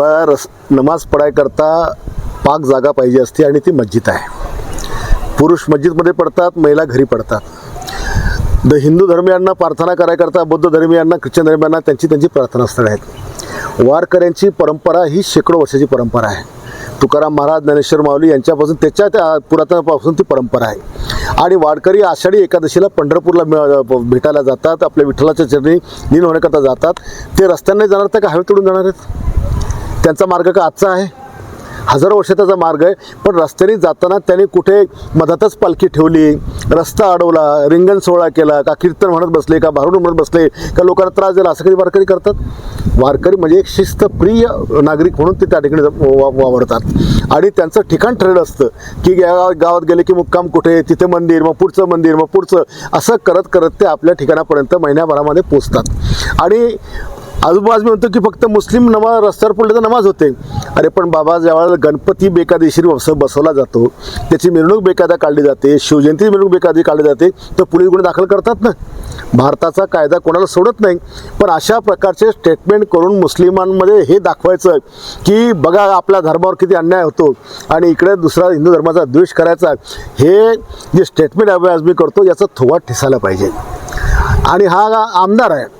ब- रस नमाज पडायकरता पाक जागा पाहिजे असते आणि ती मस्जिद आहे. पुरुष मस्जिदमध्ये पडतात महिला घरी पडतात. द हिंदू धर्मियांना प्रार्थना करायकरता बौद्ध धर्मियांना ख्रिश्चन धर्मियांना त्यांची त्यांची प्रार्थनास्थळं आहेत. वारकऱ्यांची परंपरा ही शेकडो वर्षाची परंपरा आहे. तुकाराम महाराज ज्ञानेश्वर माऊली यांच्यापासून त्याच्या त्या पुरातनापासून ती परंपरा आहे. आणि वाडकरी आषाढी एकादशीला पंढरपूरला मिळ- भेटायला जातात आपल्या विठ्ठलाच्या चरणी लीन होण्याकरता जातात. ते रस्त्याने जाणार तर का? हवे तोडून जाणार आहेत? त्यांचा मार्ग का आजचा आहे? हजारो वर्षाचा मार्ग आहे पण रस्त्याने जाताना त्यांनी कुठे मधातच पालखी ठेवली रस्ता अडवला रिंगण सोहळा केला का कीर्तन म्हणत बसले का भारून म्हणत बसले का लोकांना त्रास दिला असं कधी वारकरी करतात? वारकरी म्हणजे एक शिस्तप्रिय नागरिक म्हणून ते त्या ठिकाणी वावरतात. आणि त्यांचं ठिकाण ठरलं असतं की या गावात गेले की मुक्काम कुठे तिथे मंदिर मग पुढचं मंदिर मग पुढचं असं करत करत ते आपल्या ठिकाणापर्यंत महिन्याभरामध्ये पोचतात. आणि आजूबाजू मी म्हणतो की फक्त मुस्लिम नमाज रस्त्यावर पडले तर नमाज होते. अरे पण बाबा ज्यावेळेला गणपती बेकायदेशीर बस बसवला जातो त्याची मिरवणूक बेकायदा काढली जाते शिवजयंती मिरवणूक बेकायदा काढली जाते तर पोलीस गुन्हे दाखल करतात ना? भारताचा कायदा कोणाला सोडत नाही. पण अशा प्रकारचे स्टेटमेंट करून मुस्लिमांमध्ये हे दाखवायचं की बघा आपल्या धर्मावर किती अन्याय होतो आणि इकडे दुसरा हिंदू धर्माचा द्वेष करायचा हे जे स्टेटमेंट आज मी करतो याचा थोवा ठेसायला पाहिजे. आणि हा आमदार आहे.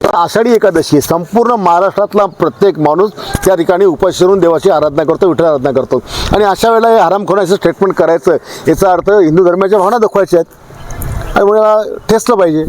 आषाढी एकादशी संपूर्ण महाराष्ट्रातला प्रत्येक माणूस त्या ठिकाणी उपास करून देवाची आराधना करतो विठ्ठल आराधना करतो. आणि अशा वेळेला हे हरामखोराचं स्टेटमेंट करायचं याचा अर्थ हिंदू धर्माच्या भावना दाखवायच्या आहेत. आणि मला ठेसलं पाहिजे.